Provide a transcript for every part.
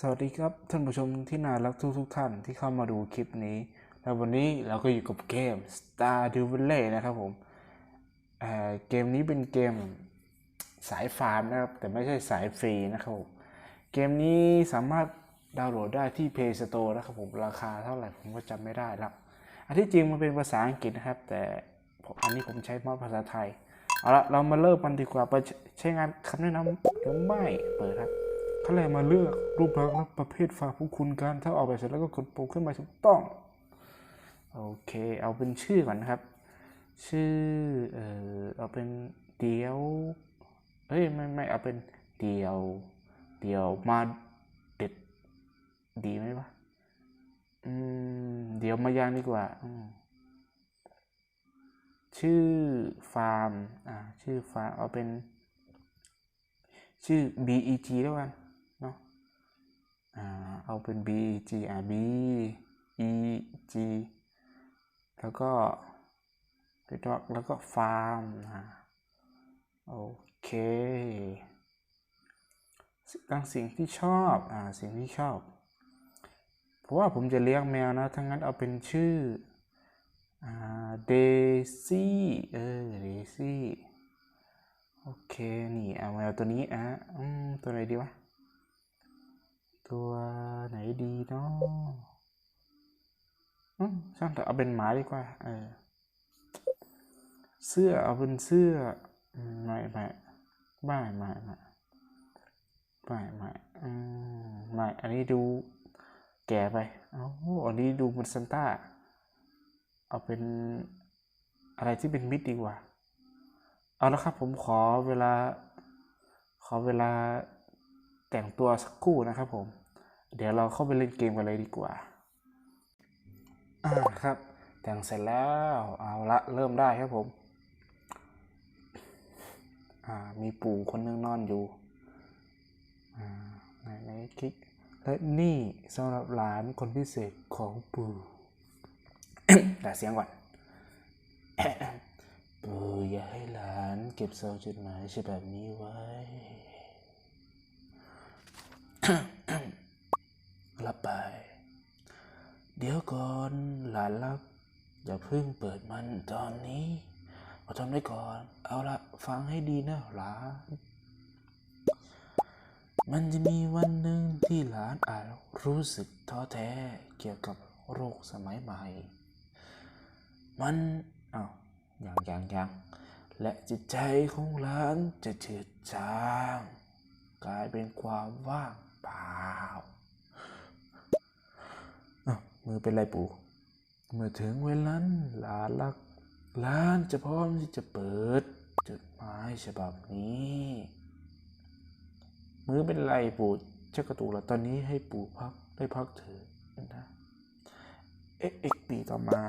สวัสดีครับท่านผู้ชมที่น่ารักทุกทุกท่านที่เข้ามาดูคลิปนี้ แล้ววันนี้เราก็อยู่กับเกม Star d e v i l l e นะครับผมเเกมนี้เป็นเกมสายฟาร์มนะครับ แต่ไม่ใช่สายฟรีนะครับผมเกมนี้สามารถดาวน์โหลดได้ที่ Play Store นะครับผมราคาเท่าไหร่ผมก็จำไม่ได้ละอันที่จริงมันเป็นภาษาอังกฤษนะครับ แต่อันนี้ผมใช้มอดภาษาไทย เอาละเรามาเริ่มกันดีกว่าไปใช้งานคำแนะนำหรือไม่เปิดครับ ขั้นแรกมาเลือกรูปลักษณ์และประเภทฝากผู้คุณกันถ้าออกแบบเสร็จแล้วก็กดปุ่มขึ้นมาถูกต้อง โอเค เอาเป็นชื่อก่อนนะครับ ชื่อ เอ่อเอาเป็นเดียวเฮ้ยไม่ไม่เอาเป็นเดียว เดียวมาเด็ดดีไหมวะอืมเดี๋ยวมายางดีกว่าชื่อฟาร์ม อ่า ชื่อฟาร์ม เอาเป็น ชื่อ BEG แล้วกันเนาะ เอาเป็น b g อ่า BEG แล้วก็แล้วก็แล้วก็ฟาร์มอ่าโอเคตั้งสิ่งที่ชอบอ่าสิ่งที่ชอบเพราะว่าผมจะเลี้ยงแมวนะทั้างนั้นเอาเป็นชื่ออ่าเดซี่เออเดซี่โอเคนี่เอาแมวตัวนี้อะอืมตัวไหนดีวะ ตัวไหนดีเนาะอืมช่างเถอะเอาเป็นหมาดีกว่า เออ เสื้อเอาเป็นเสื้ออืมไม่ไม่ไม่ไม่ไม่ไม่ไม่อืมไม่อันนี้ดูแก่ไปอ้อันนี้ดูเหมันซันต้า เอาเป็นอะไรที่เป็นมิตรดีกว่า เอาละครับผมขอเวลา ขอเวลา แต่งตัวสักครู่นะครับผม เดี๋ยวเราเข้าไปเล่นเกมกันเลยดีกว่า อ่าครับ แต่งเสร็จแล้ว เอาละเริ่มได้ครับผม อ่า มีปู่คนนึงนอนอยู่ อ่าไหนไหนคลิก และนี่สำหรับหลานคนพิเศษของปู่แต่เสียงก่อนปู่อย่าให้หลานเก็บซองจดหมายฉบับนี้ไว้ รับไป เดี๋ยวก่อนหลานรักอย่าเพิ่งเปิดมันตอนนี้เอาทำไว้ก่อน เอาละฟังให้ดีนะหลานมันจะมีวันหนึ่งที่หลานอาจรู้สึกท้อแท้เกี่ยวกับโรคสมัยใหม่ มันอ้าวอยังยังยังและจิตใจของหลานจะเจืดจาง กลายเป็นความว่าง เปล่าอ้าวมือเป็นไรปู่เมื่อถึงเวลานั้นหลานรักหลานจะพร้อมที่จะเปิด จดหมายฉบับนี้ มือเป็นไรปู่เจ้ากระตุกแล้วตอนนี้ให้ปู่พักได้พักเถอะนะเอ็กเอ็กปีต่อมา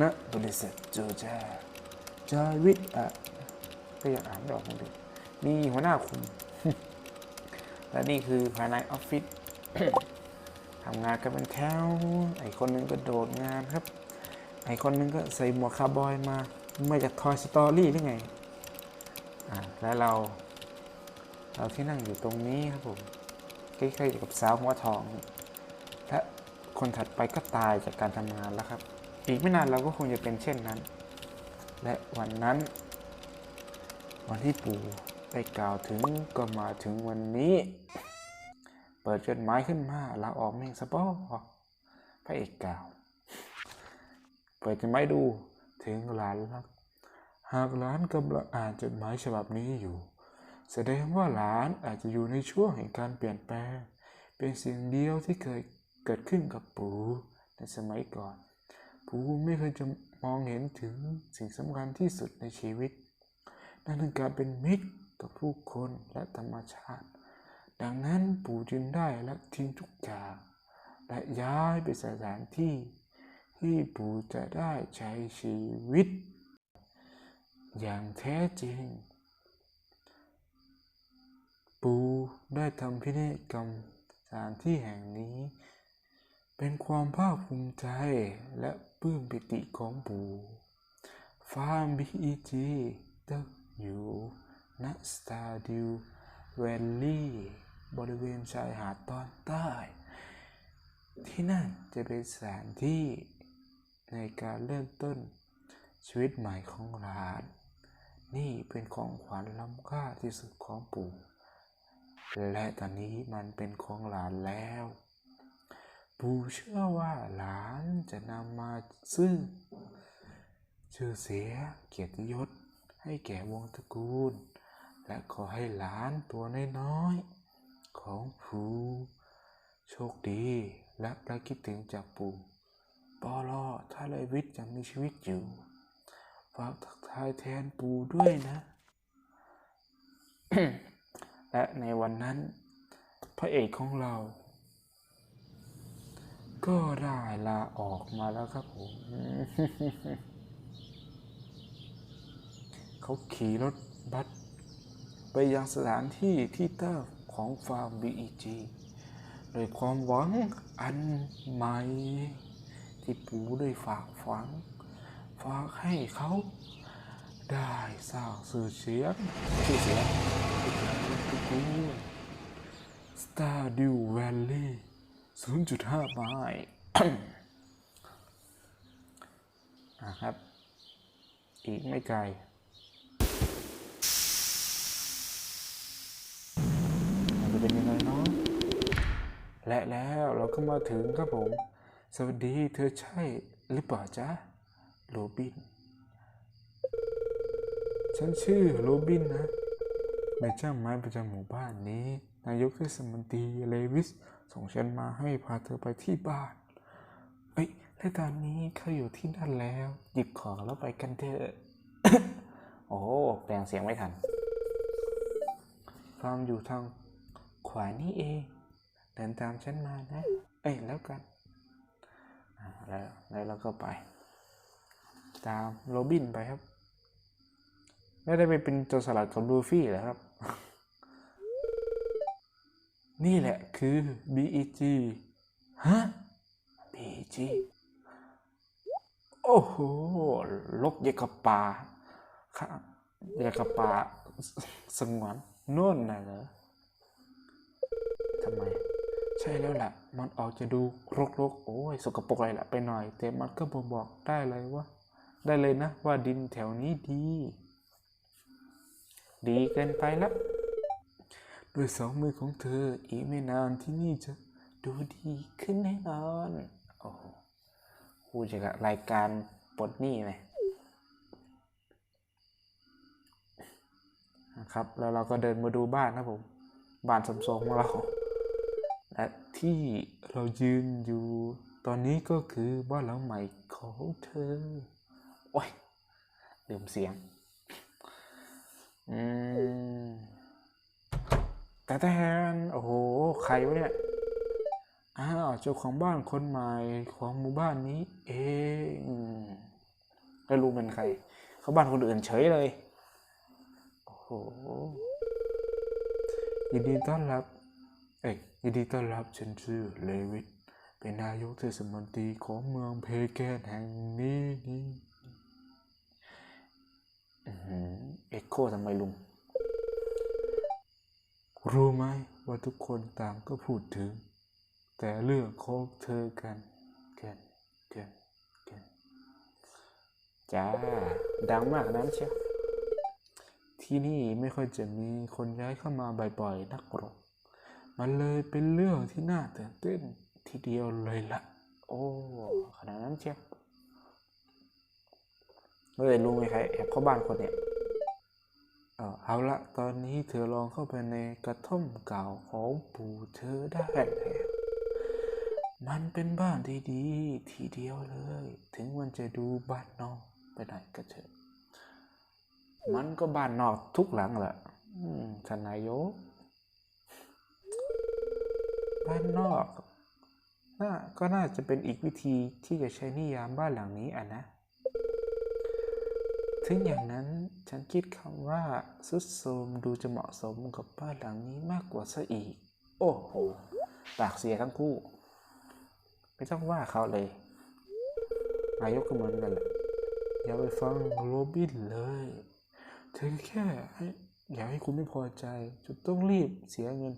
ณบริษัทโจจาจาวิทอะก็อยากอ่านไม่ออกมือนเดิมมีหัวหน้าคุม และนี่คือภายในออฟฟิศทำงานกันเป็นแถวไอคนหนึงก็โดดงานครับ ไอคนหนึงก็ใส่หมวกคาวบอยมามาจากทอยสตอรี่หรือไงอ่าแล้วเรา เราที่นั่งอยู่ตรงนี้ครับผมใกล้ๆกับสาวหัวทองและคนถัดไปก็ตายจากการทำงานแล้วครับ อีกไม่นานเราก็คงจะเป็นเช่นนั้น และวันนั้น วันที่ปู่ ได้กล่าวถึงก็มาถึงวันนี้ เปิดจดหมายขึ้นมาลาออกเมงสปอพระเอกกล่าว เปิดจดหมายดูถึงหลานรัก หากหลานกำลังอ่านจดหมายฉบับนี้อยู่ แสดงว่าหลานอาจจะอยู่ในช่วงแห่งการเปลี่ยนแปลง เป็นสิ่งเดียวที่เคยเกิดขึ้นกับปู่ในสมัยก่อน ปู่ไม่เคยจะมองเห็นถึงสิ่งสำคัญที่สุดในชีวิต นั่นคือการเป็นมิตร กับผู้คนและธรรมชาติ ดังนั้นปู่จึงได้ละทิ้งทุกอย่างและย้ายไปสถานที่ที่ปู่จะได้ใช้ชีวิต อย่างแท้จริง ปู่ได้ทำพิธีกรรมสถานที่แห่งนี้ เป็นความภาคภูมิใจและปลื้มปิติของปู่ฟาร์มบีอีจีตั้งอยู่ ณสตาดิวแวลลี่บริเวณชายหาดตอนใต้ ที่นั่นจะเป็นสถานที่ในการเริ่มต้นชีวิตใหม่ของหลาน นี่เป็นของขวัญล้ำค่าที่สุดของปู่ และตอนนี้มันเป็นของหลานแล้ว ปู่เชื่อว่าหลานจะนำมาซึ่ง ชื่อเสียงเกียรติยศให้แก่วงตระกูล และขอให้หลานตัวน้อยๆของผู้โชคดีและและคิดถึงจากปู่ปอลอถ้าเลยวิทย์ยังมีชีวิตอยู่ฝากทักทายแทนปู่ด้วยนะ และในวันนั้น พระเอกของเรา ก็ได้ลาออกมาแล้วครับผม เขาขี่รถบัส ไปยังสถานที่ที่ตั้งของฟาร์ม BEG โดยความหวังอันใหม่ที่ปู่ได้ฝากฝัง ฝากให้เขาได้สร้างสื่อเสียงชื่อเสียงให้แก่วงตระกูล Stardew Valley 0.5ไมล์อะครับ อีกไม่ไกล มันจะเป็นยังไงเนาะ และแล้วเราก็มาถึงครับผม สวัสดีเธอใช่หรือเปล่าจ๊ะโรบิน ฉันชื่อโรบินนะแม่ช่างไม้ประจำหมู่บ้านนี้ นายกเทศมนตรีเลวิสส่งฉันมาให้พาเธอไปที่บ้าน เอ้ยและตอนนี้เขาอยู่ที่นั่นแล้ว หยิบของแล้วไปกันเถอะ โอ้แปลงเสียงไม่ทันฟาร์มอยู่ทางขวานี่เอง เดินตามฉันมานะ เอ้ยแล้วกันแล้วแล้วเราก็ไป ตามโรบินไปครับ ไม่ได้ไปเป็นโจรสลัดกับลูฟี่เหรอครับ นี่แหละคือ BEG ฮะ BEG โอ้โหลกเยากบป่าค่ะเยากบป่าสงวนโน่นน่ะเหรอทำไม ใช่แล้วล่ะ มันออกจะดูรกๆ โอ้ยสกปรกอะไรล่ะไปหน่อย แต่มันก็บ่งบอกได้เลยว่า ได้เลยนะ ว่าดินแถวนี้ดี ดีเกินไปแล้วด้วยสองมือของเธอ อีกไม่นานที่นี่จะดูดีขึ้นแน่นอนโอ้โหูจากบรายการปลดหนี้เลยนะครับ แล้วเราก็เดินมาดูบ้านครับผม บ้านสมทรงของเรา และที่เรายืนอยู่ ตอนนี้ก็คือบ้านหลังใหม่ของเธอ โอ้ยลืมเสียง อืมแต่แทนโอ้โห ใครวะเนี่ย อ้าว เจ้าของบ้านคนใหม่ของหมู่บ้านนี้ เองแล้วรู้เป็นใคร เขาบ้านคนอื่นเฉยเลย โอ้โหยินดีต้อนรับ เอ้ยยินดีต้อนรับฉันชื่อเลวิทเป็นนายกเทศมนตรีของเมืองเพแกนแห่งนี้นี่เอ็กโคทำไมลุง รู้ไหมว่าทุกคนต่างก็พูดถึง แต่เรื่องของเธอกันกันกันกันจ้า ดังมากนั้นเชียวที่นี่ไม่ค่อยจะมีคนย้ายเข้ามาบ่อยๆ นักหรอก มันเลยเป็นเรื่องที่น่าตื่นเต้นทีเดียวเลยละโอ้ขนาดนั้นเชียวเฮ้ยลุงไอ้ใครแอบเข้าบ้านคนเนี่ยเออเอาละตอนนี้เธอลองเข้าไปในกระท่อมเก่าของปู่เธอได้แล้วมันเป็นบ้านที่ดีทีเดียวเลย ถึงมันจะดูบ้านนอกไปไหนก็เถอะ มันก็บ้านนอกทุกหลังแหละอืมทานนายก บ้านนอกน่าก็น่าจะเป็นอีกวิธีที่จะใช้นิยามบ้านหลังนี้อะนะ ถึงอย่างนั้นฉันคิดคำว่าสุดโทมดูจะเหมาะสมกับบ้านหลังนี้มากกว่าซะอีก โอ้โหปากเสียทั้งคู่ ไม่ต้องว่าเขาเลยนายกก็เหมือนกันแหละอย่าไปฟังโรบินเลยเธอแค่ให้อย่าให้คุณไม่พอใจจนต้องรีบเสียเงิน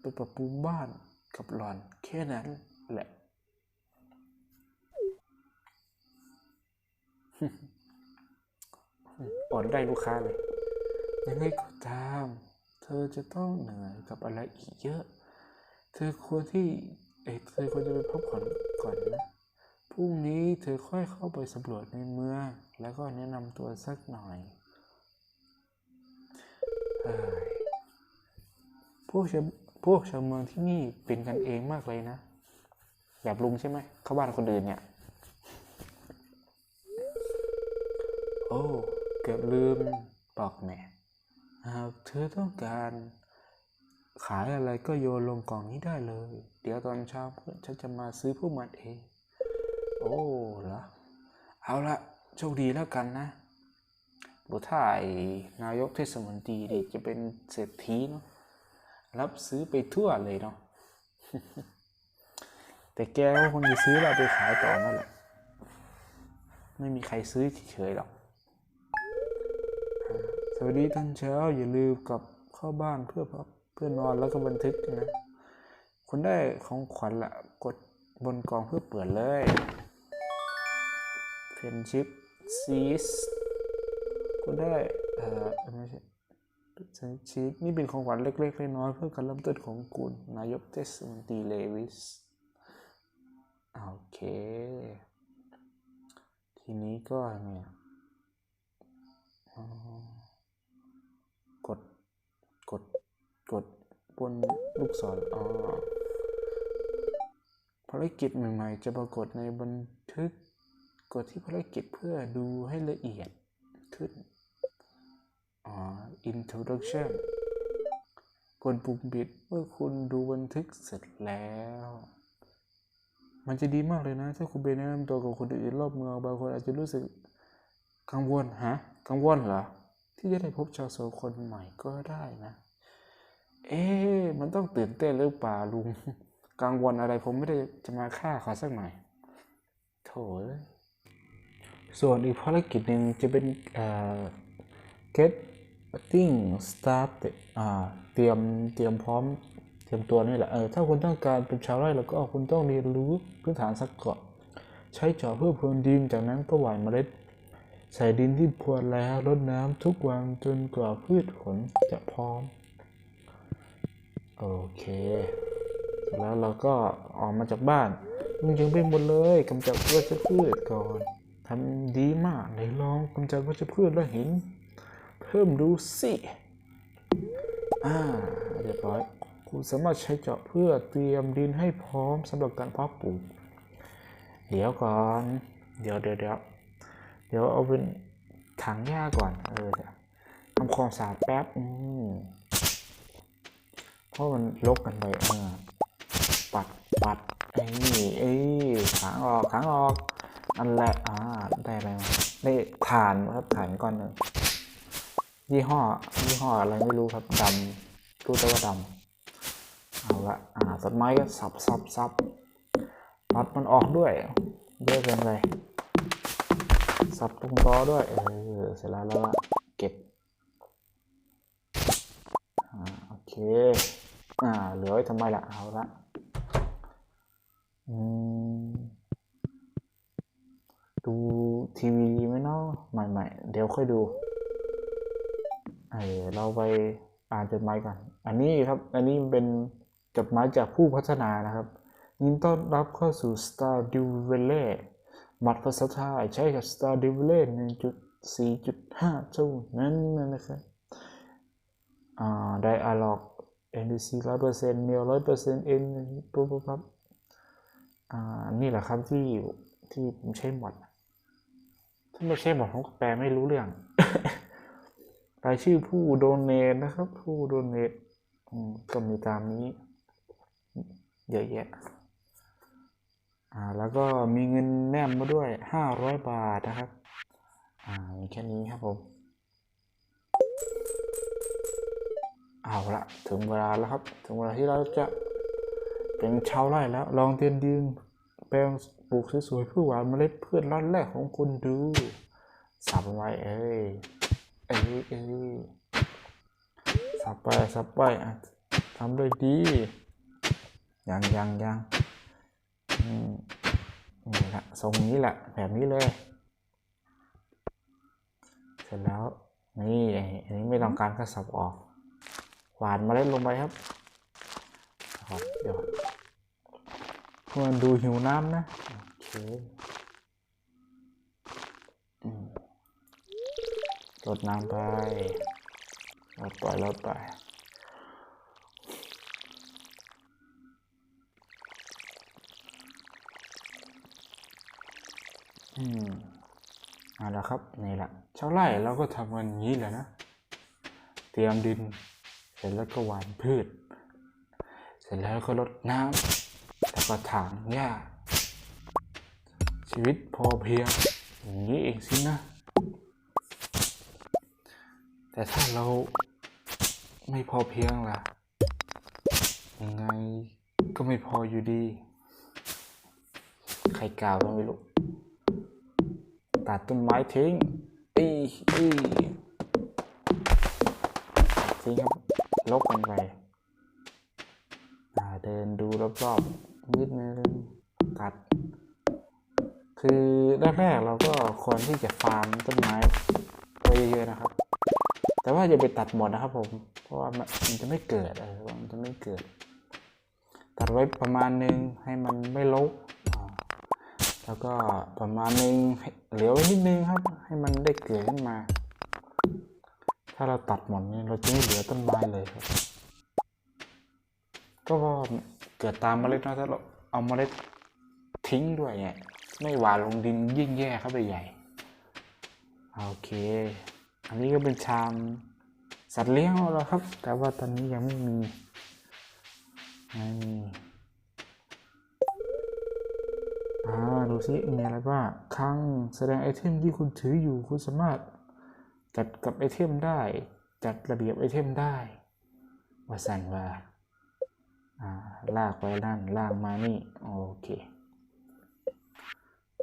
ไปปรับปรุงบ้าน กับหลอนแค่นั้นแหละ อ่อนได้ลูกค้าเลย ยังไงก็ตาม เธอจะต้องเหนื่อยกับอะไรอีกเยอะ เธอควรที่เอ้ยเธอควรจะไปพักผ่อนก่อนนะพรุ่งนี้เธอค่อยเข้าไปสำรวจในเมือง แล้วก็แนะนำตัวสักหน่อยเฮ้ยพวกชาว พวกชาวเมืองที่นี่เป็นกันเองมากเลยนะ แบบลุงใช่ไหม เข้าบ้านคนอื่นเนี่ย โอ้ เกือบลืมบอกแม่หากเธอต้องการ ขายอะไรก็โยนลงกล่องนี้ได้เลย เดี๋ยวตอนเช้าเพื่อนฉันจะมาซื้อพวกมันเอง โอ้เหรอ เอาละโชคดีแล้วกันนะบุถ่ายนายกเทศมนตรีดิจะเป็นเศรษฐีเนาะ รับซื้อไปทั่วเลยเนาะแต่แกก็คงจะซื้อแล้วไปขายต่อนั่นแหละไม่มีใครซื้อเฉยๆหรอก สวัสดีตอนเช้าอย่าลืมกลับเข้าบ้านเพื่อพักเพื่อนอนแล้วก็บันทึกนะคุณได้ของขวัญละกดบนกองเพื่อเปิดเลยเฟนชิปซีสคุณได้เอ่อไม่ใช่ เฟนชิปนี่เป็นของขวัญเล็กๆน้อยๆเพื่อการเริ่มต้นของคุณนายกเทศมนตรีเลวิสโอเค ทีนี้ก็เนี่ยกด กด กดบนลูกศรอ๋อภารกิจใหม่ๆ จะปรากฏในบันทึก กดที่ภารกิจเพื่อดูให้ละเอียด introduction กดปุ่มปิดเมื่อคุณดูบันทึกเสร็จแล้ว มันจะดีมากเลยนะ ถ้าคุณไปแนะนำตัวกับคนอื่นรอบเมืองบางคนอาจจะรู้สึกกังวลฮะกังวลเหรอ ที่จะได้พบชาวโซคนใหม่ก็ได้นะ เอ๊มันต้องตื่นเต้นหรือเปล่าลุงกังวลอะไรผมไม่ได้จะมาฆ่าเขาสักหน่อยโถส่วนอีกภารกิจหนึ่งจะเป็นเอ่อ getting started อ่าเตรียมเตรียมพร้อมเตรียมตัวนี่แหละเออถ้าคุณต้องการเป็นชาวไร่แล้วก็คุณต้องเรียนรู้พื้นฐานสักก่อนใช้จอบเพื่อพรวนดินจากนั้นก็หว่านเมล็ด ใส่ดินที่พรวนแล้วรดน้ำทุกวันจนกว่าพืชผลจะพร้อม โอเคเสร็จแล้วเราก็ออกมาจากบ้านมันยังไปหมดเลยกำจัดวัชพืชก่อนทำดีมากไหนลองกำจัดวัชพืชแล้วเห็น เพิ่มดูสิอ่าเรียบร้อย คุณสามารถใช้เจาะเพื่อเตรียมดินให้พร้อมสำหรับการเพาะปลูก เดี๋ยวก่อน เดี๋ยวเดี๋ยวเดี๋ยวเดี๋ยวเอาเป็นถังหญ้าก่อน เออเดี๋ยวทำความสะอาดแป๊บ อืมเพราะมันลกกันไปเออปัดปัดไอ้นี่เอ้ขางออกขางออกอันแหละอ่าได้อะไรมาได้ถ่านครับถ่านก้อนหนึ่ง ยี่ห้อยี่ห้ออะไรไม่รู้ครับดำรู้แต่ว่าดำเอาละอ่าต้นไม้ก็สับสับสับปัดมันออกด้วยเยอะเกินไปสับตรงตอด้วยเออเสร็จแล้วแล้วละเก็บอ่าโอเคอ่าเหลือไว้ทำไมล่ะเอาละอืมดูทีวีไหมเนาะใหม่ๆเดี๋ยวค่อยดู เอเราไปอ่านจดหมายก่อนอันนี้ครับ อันนี้เป็นจดหมายจากผู้พัฒนานะครับ ยินต้อนรับเข้าสู่ Star d u v e l l e บัตรภาษาไทยใช้กับ Star d u v e l l e 1.4.5เท่านั้นนะครับอ่าไดอะล็อก NDC ร้อยเปอร์เซ็นต์เมลร้อยเปอร์เซ็นต์เอ็นปุ๊บปุ๊บปั๊บอ่า นี่แหละครับที่ที่ผมใช้หมด ถ้าไม่ใช่หมดผมก็แปลไม่รู้เรื่อง รายชื่อผู้โดเนทนะครับ ผู้โดเนทก็มีตามนี้ เยอะแยะอ่าแล้วก็มีเงินแนมมาด้วยห้าร้อยบาทนะครับ อ่าแค่นี้ครับผม เอาละถึงเวลาแล้วครับ ถึงเวลาที่เราจะเป็นชาวไร่แล้ว ลองเตียนดินแปลงปลูกสวยๆเพื่อหวานเมล็ดพืชร้อนแรกของคุณดูสับไว้เอ้ย เอ้ยเอ้ยสับไปสับไปทำด้วยดียังยังยังอืมนี่แหละทรงนี้แหละแบบนี้เลย เสร็จแล้วนี่อันนี้ไม่ต้องการก็สับออก หวานมาเล็ดลงไปครับครับเดี๋ยวเพื่อนดูหิวน้ำนะโอเค ลดน้ำไปลดไปลดไปอืมเอาละครับนี่แหละชาวไร่เราก็ทำกันอย่างนี้แหละนะ เตรียมดิน เสร็จแล้วก็หว่านพืช เสร็จแล้วก็รดน้ำแล้วก็ถางหญ้า ชีวิตพอเพียงอย่างนี้เองสินะ แต่ถ้าเราไม่พอเพียงล่ะ ยังไงก็ไม่พออยู่ดี ใครกล่าวก็ไม่รู้ตัดต้นไม้ทิ้งอีอีทิ้งครับลบกันไปเดินดูรอบๆนิดนึงตัด คือแรกๆเราก็ควรที่จะฟาร์มต้นไม้ไว้เยอะๆนะครับ แต่ว่าอย่าไปตัดหมดนะครับผม เพราะว่ามันจะไม่เกิดเออมันจะไม่เกิด ตัดไว้ประมาณนึงให้มันไม่รกแล้วก็ประมาณนึงเหลือไว้นิดนึงครับ ให้มันได้เกิดขึ้นมา ถ้าเราตัดหมดนี่เราจะไม่เหลือต้นไม้เลยครับ ก็เพราะเกิดตามเมล็ดนะถ้าเราเอาเมล็ดทิ้งด้วยเนี่ยไม่หวานลงดินยิ่งแย่เข้าไปใหญ่ โอเค อันนี้ก็เป็นชามสัตว์เลี้ยงเราครับ แต่ว่าตอนนี้ยังไม่มีไม่มีอ่าดูซิมีอะไรบ้างคลังแสดงไอเทมที่คุณถืออยู่คุณสามารถจัดกับไอเทมได้ จัดระเบียบไอเทมได้ ว่าสั่งว่าอ่าลากไปนั่นลากมานี่ โอเค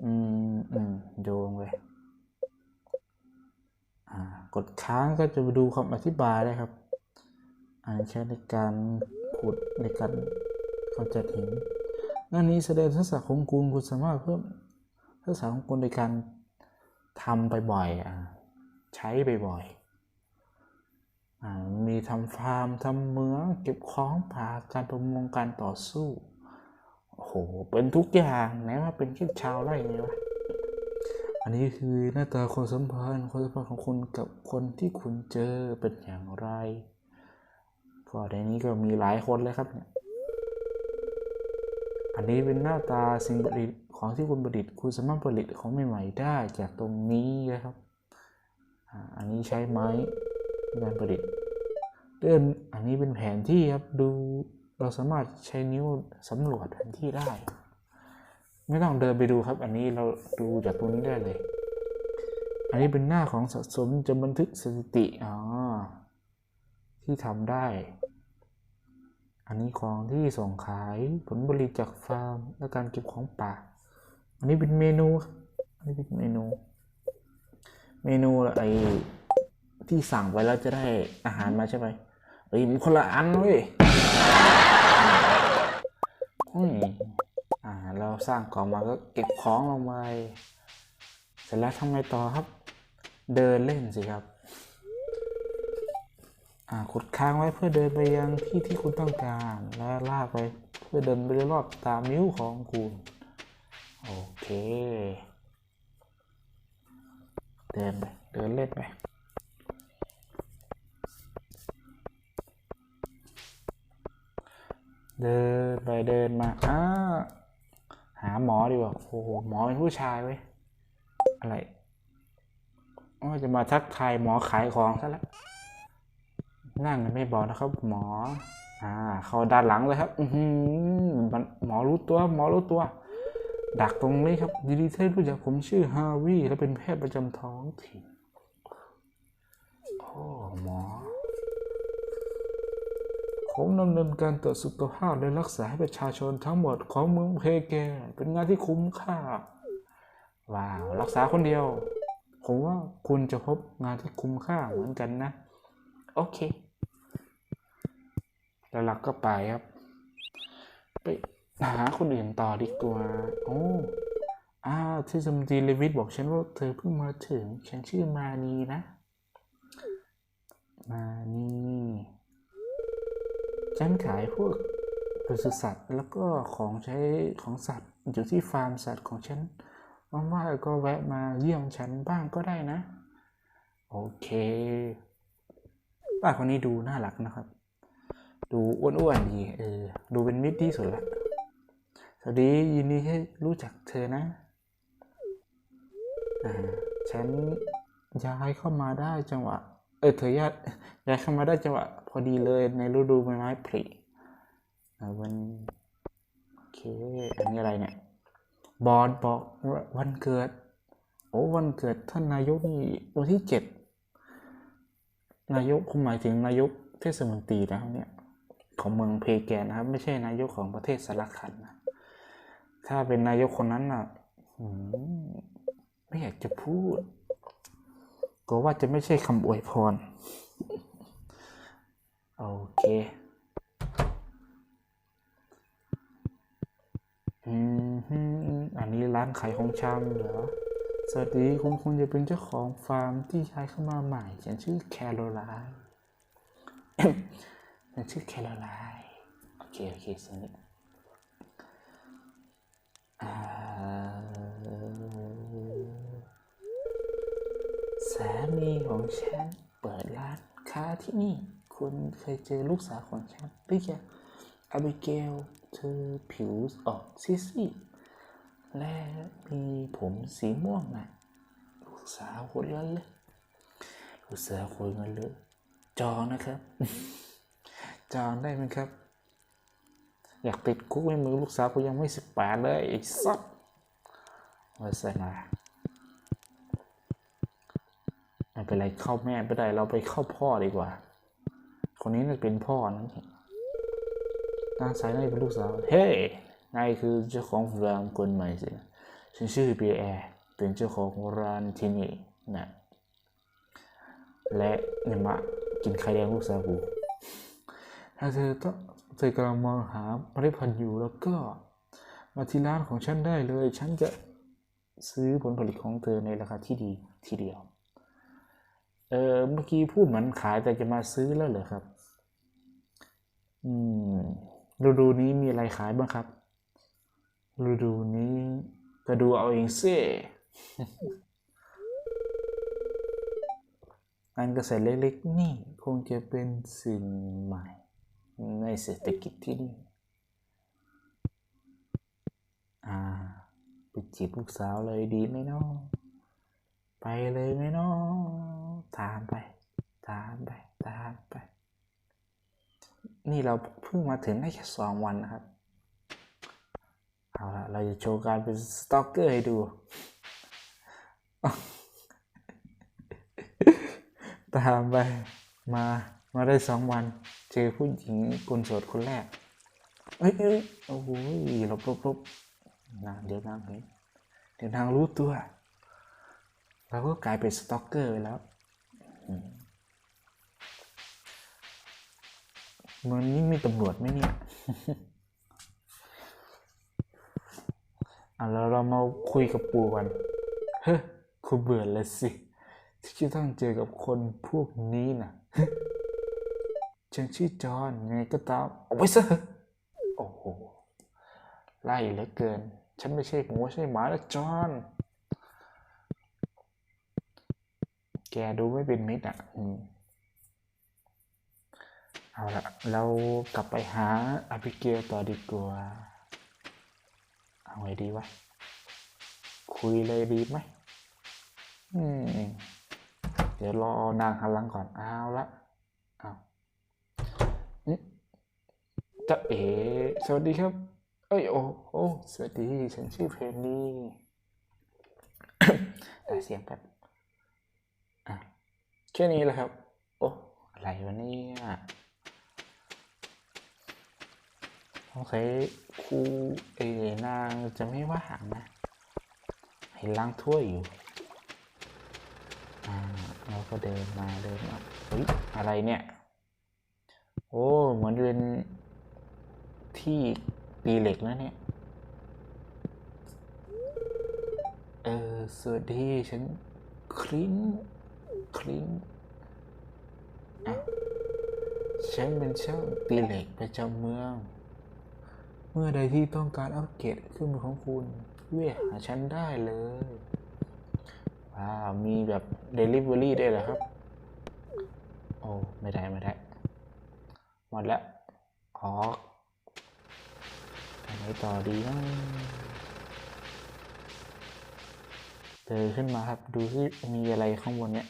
อืมอืมโยงเลย กดค้างก็จะไปดูคำอธิบายได้ครับอันใช้ในการขุดในการกำจัดหินหน้านี้แสดงทักษะของคุณคุณสามารถเพิ่มทักษะของคุณในการทำไปบ่อยอใช้ไปบ่อยอมีทำฟาร์มทำเมืองเก็บของป่าการประมงการต่อสู้โอ้โหเป็นทุกอย่างไหนว่าเป็นแค่ชาวไร่ไงวะ อันนี้คือหน้าตาความสัมพันธ์ความสัมพันธ์ของคุณกับคนที่คุณเจอเป็นอย่างไรก็ในนี้ก็มีหลายคนเลยครับเนี่ยอันนี้เป็นหน้าตาสิ่งประดิษฐ์ของที่คุณประดิษฐ์คุณสามารถผลิตของใหม่ๆได้จากตรงนี้นะครับ อันนี้ใช้ไม้ในการประดิษฐ์เดินอันนี้เป็นแผนที่ครับดูเราสามารถใช้นิ้วสำรวจแผนที่ได้ ไม่ต้องเดินไปดูครับ อันนี้เราดูจากตรงนี้ได้เลย อันนี้เป็นหน้าของสะสมจะบันทึกสถิติอ๋อที่ทำได้ อันนี้ของที่ส่งขายผลผลิตจากฟาร์ม และการเก็บของป่า อันนี้เป็นเมนูอันนี้เป็นเมนู เมนูไอที่สั่งไปแล้วจะได้อาหารมาใช่ไหมเฮ้ยมันคนละอันเว้ย เราสร้างของมาก็เก็บของลงไปเสร็จแล้วทำไงต่อครับ เดินเล่นสิครับอ่ากดค้างไว้เพื่อเดินไปยังที่ที่คุณต้องการ แล้วลากไปเพื่อเดินไปรอบตามนิ้วของคุณ โอเค เดินไป เดินเล่นไปเดินไปเดินมาอ้า หาหมอดีกว่าโอ้โหหมอเป็นผู้ชายเว้ยอะไรว่าจะมาทักทายหมอขายของซะแล้วนั่งไม่บอกนะครับ หมอ อ่า เข้าด้านหลังเลยครับ อือหือมันหมอรู้ตัวหมอรู้ตัว ดักตรงนี้ครับยินดีที่รู้จักผมชื่อฮาวิและเป็นแพทย์ประจำท้องถิ่นโอ้หมอ ผมดำเนินการตรวจสุขภาพและรักษาให้ประชาชนทั้งหมดของเมืองเพแกเป็นงานที่คุ้มค่า ว้าว รักษาคนเดียว ผมว่าคุณจะพบงานที่คุ้มค่าเหมือนกันนะ โอเค แล้วเราก็ไปครับ ไปหาคนอื่นต่อดีกว่าโอ้อ้าวทศมนตรีเลวิทบอกฉันว่าเธอเพิ่งมาถึง ฉันชื่อมานีนะ มานี ฉันขายพวกปศุสัตว์แล้วก็ของใช้ของสัตว์อยู่ที่ฟาร์มสัตว์ของฉันว่างๆก็แวะมาเยี่ยมฉันบ้างก็ได้นะ โอเค ป้าคนนี้ดูน่ารักนะครับ ดูอ้วนๆดีเออดูเป็นมิตรที่สุดละสวัสดียินดีที่รู้จักเธอนะอ่าฉันย้ายเข้ามาได้จังหวะ เออเธอย้ายย้ายเข้ามาได้จังหวะพอดีเลยในฤดูใบไม้ผลิวันโอเคอันนี้อะไรเนี่ยบอสบอกว่าวันเกิด โอ้วันเกิดท่านนายกนี่วันที่เจ็ดนายกผมหมายถึงนายกเทศมนตรีนะครับเนี่ยของเมืองเพแกนนะครับ ไม่ใช่นายกของประเทศสารคันนะถ้าเป็นนายกคนนั้นน่ะไม่อยากจะพูด ก็ว่าจะไม่ใช่คำอวยพร โอเค อืมอันนี้ร้านขายของชำเหรอ สวัสดีคุณคุณจะเป็นเจ้าของฟาร์มที่ย้ายเข้ามาใหม่ ฉันชื่อแคโรไลน์ฉันชื่อแคโรไลน์โอเค โอเคสินี่อ่าสามี ของฉันเปิดร้านค้าที่นี่ คุณเคยเจอลูกสาวของฉันหรือยังอาบิเกลเธอผิวออกซีดๆและมีผมสีม่วงนะลูกสาวคนละเลยลูกสาวคนละเลยจองนะครับ จองได้ไหมครับ อยากติดคุกในมือลูกสาวกูยังไม่สิบแปดเลยไอ้สัสมาใส่มา ไม่เป็นไรเข้าแม่ไม่ได้เราไปเข้าพ่อดีกว่า คนนี้น่าจะเป็นพ่อนั่นเองนางสายนายเป็นลูกสาวเฮ้ยนายคือเจ้าของฟาร์มคนใหม่สิฉันชื่อเปียแอร์เป็นเจ้าของร้านที่นี่นะและเนี่ยมากินไข่แดงลูกสาวกูถ้าเธอต้องเธอกำลังมองหาเมล็ดพันธุ์อยู่แล้วก็ มาที่ร้านของฉันได้เลย ฉันจะซื้อผลผลิตของเธอในราคาที่ดีทีเดียว เออเมื่อกี้พูดเหมือนขายแต่จะมาซื้อแล้วเหรอครับ อืมฤดูนี้มีอะไรขายบ้างครับฤดูนี้ก็ดูเอาเองสิงานเกษตรเล็กๆนี่คงจะเป็นสิ่งใหม่ ในเศรษฐกิจที่นี่ อ่า ไปจีบลูกสาวเลยดีไหมเนาะ ไปเลยไหมเนาะตามไป ตามไป ตามไป นี่เราเพิ่งมาถึงได้แค่สองวันนะครับ เอาละเราจะโชว์การเป็นสตอกเกอร์ให้ดู ตามไป มา มาได้สองวัน เจอผู้หญิงคนโสดคนแรก เอ้ยเอ้ยโอ้โหหลบหลบหลบนางเดี๋ยวนางเห็นเดี๋ยวนางรู้ตัว เราก็กลายเป็นสต็อกเกอร์ไปแล้วอืมเมืองนี้มีตำรวจไหมเนี่ยอะแล้วเรามาคุยกับปู่กัน เฮ้ยคุณเบื่อแล้วสิ ที่จะต้องเจอกับคนพวกนี้นะฉันชื่อจอนยังไงก็ตามเอาไว้ซะโอ้โห ไล่เหลือเกิน ฉันไม่ใช่หมูใช่หมาแล้วจอน แกดูไม่เป็นมิตรอะอืมเอาละเรากลับไปหาอาบิเกลต่อดีกว่า เอาไงดีวะ คุยเลยดีไหมอืมเดี๋ยวรอนางหันหลังก่อน เอาละเอาจะเอ๋สวัสดีครับ เอ้ยโอ้โอ้สวัสดี ฉันชื่อเพนนี่แต่เสียงแบบ อะแค่นี้แหละครับ โอ้อะไรวะเนี่ยสงสัยครูเอนางจะไม่ว่างนะเห็นล้างถ้วยอยู่อ่าเราก็เดินมาเดินมาเฮ้ยอะไรเนี่ย โอ้เหมือนเป็นที่ตีเหล็กนะเนี่ยเออสวัสดีฉันคลิน คลินอะฉันเป็นช่างตีเหล็กประจำเมือง เมื่อใดที่ต้องการอัปเกรดเครื่องมือของคุณเวียหาฉันได้เลยว้าวมีแบบ Delivery ได้วยเหรอครับ โอ้ไม่ได้ไม่ได้หมดแล้วออกทำไงต่อดีนะเดินขึ้นมาครับ ดูที่มีอะไรข้างบนเนี่ย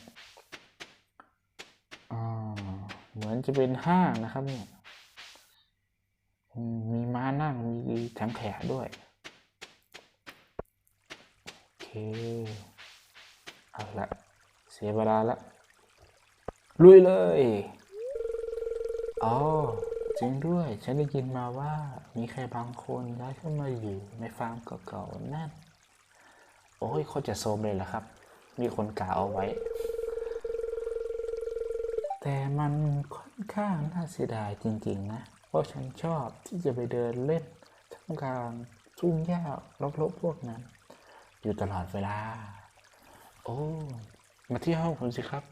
เหมือนจะเป็นห้างนะครับเนี่ยมีม้านั่งมีถังขยะด้วย โอเคเอาละเสียเวลาละลุยเลยอ๋อจริงด้วย ฉันได้ยินมาว่ามีใครบางคนย้ายเข้ามาอยู่ในฟาร์มเก่าๆนั่น โอ้ยโคตรจะโซมเลยล่ะครับ มีคนกล่าวเอาไว้ แต่มันค่อนข้างน่าเสียดายจริงๆนะ เพราะฉันชอบที่จะไปเดินเล่นท่ามกลางทุ่งหญ้ารกๆพวกนั้น อยู่ตลอดเวลา โอ้ มาที่ห้องผมสิครับ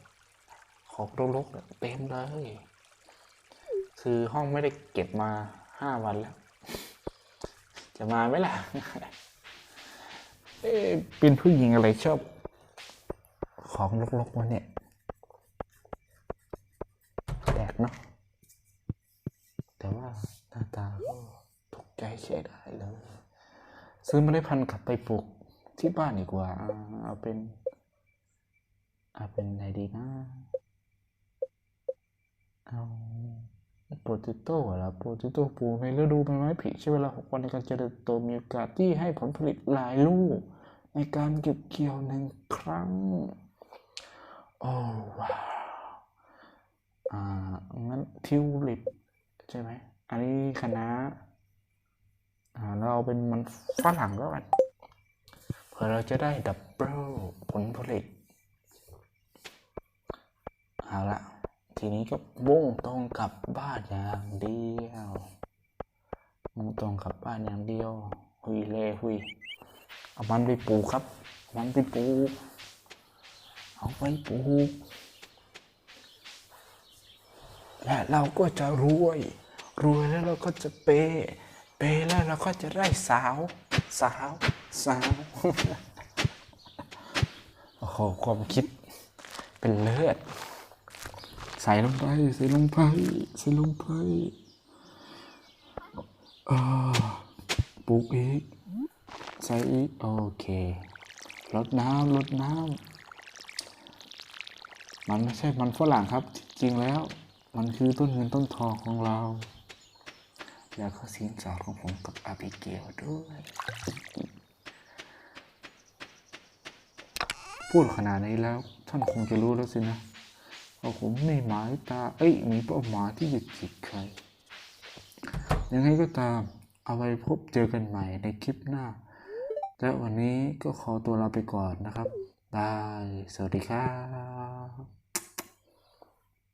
ของรกๆเนี่ยเต็มเลย คือห้องไม่ได้เก็บมาห้าวันแล้ว จะมาไหมล่ะ เอ๊เป็นผู้หญิงอะไรชอบ ของรกๆวะเนี่ยแปลก เนาะแต่ว่าหน้าตาก็ถูกใจใช้ได้เลยซื้อเมล็ดพันธุ์กลับไปปลูกที่บ้านดีกว่า เอาเป็นเอาเป็นอะไรดีนะเอาโปรติโต้เหรอโปรติโต้ปลูกในฤดูใบไม้ผลิใช้เวลาหกวันในการเจริญโตมีโอกาสที่ให้ผลผลิตหลายลูก ในการเก็บเกี่ยวหนึ่งครั้ง โอ้ว้าว อ่างั้นทิวลิปใช่ไหมอันนี้คณะอ่าเราเป็นมันฝรั่งก็กันเพื่อเราจะได้ดับเบิลผลผลิตเอาละทีนี้ก็มุ่งตรงกลับบ้านอย่างเดียวมุ่งตรงกลับบ้านอย่างเดียวหุยเลยหุยเอามันไปปลูกครับมันไปปลูกเอาไปปลูก และเราก็จะรวย รวยแล้วเราก็จะเปย์เปย์แล้วเราก็จะได้สาว สาว สาว โอ้โห ความคิดเป็นเลือดใส่ลงไป ใส่ลงไป ใส่ลงไปอ่าปลูกอีก ใส่อีก โอเครดน้ำรดน้ำมันไม่ใช่มันฝรั่งครับ จริง ๆ แล้ว มันคือต้นเงินต้นทองของเรา แล้วก็สินสอดของผมกับอาบิเกลด้วย พูดขนาดนี้แล้ว ท่านคงจะรู้แล้วสินะว่าผมไม่หมายตา เอ้ย มีเป้าหมายที่จะจีบใคร ยังไงก็ตาม เอาไว้พบเจอกันใหม่ในคลิปหน้า และวันนี้ก็ขอตัวลาไปก่อนนะครับบาย สวัสดีครับ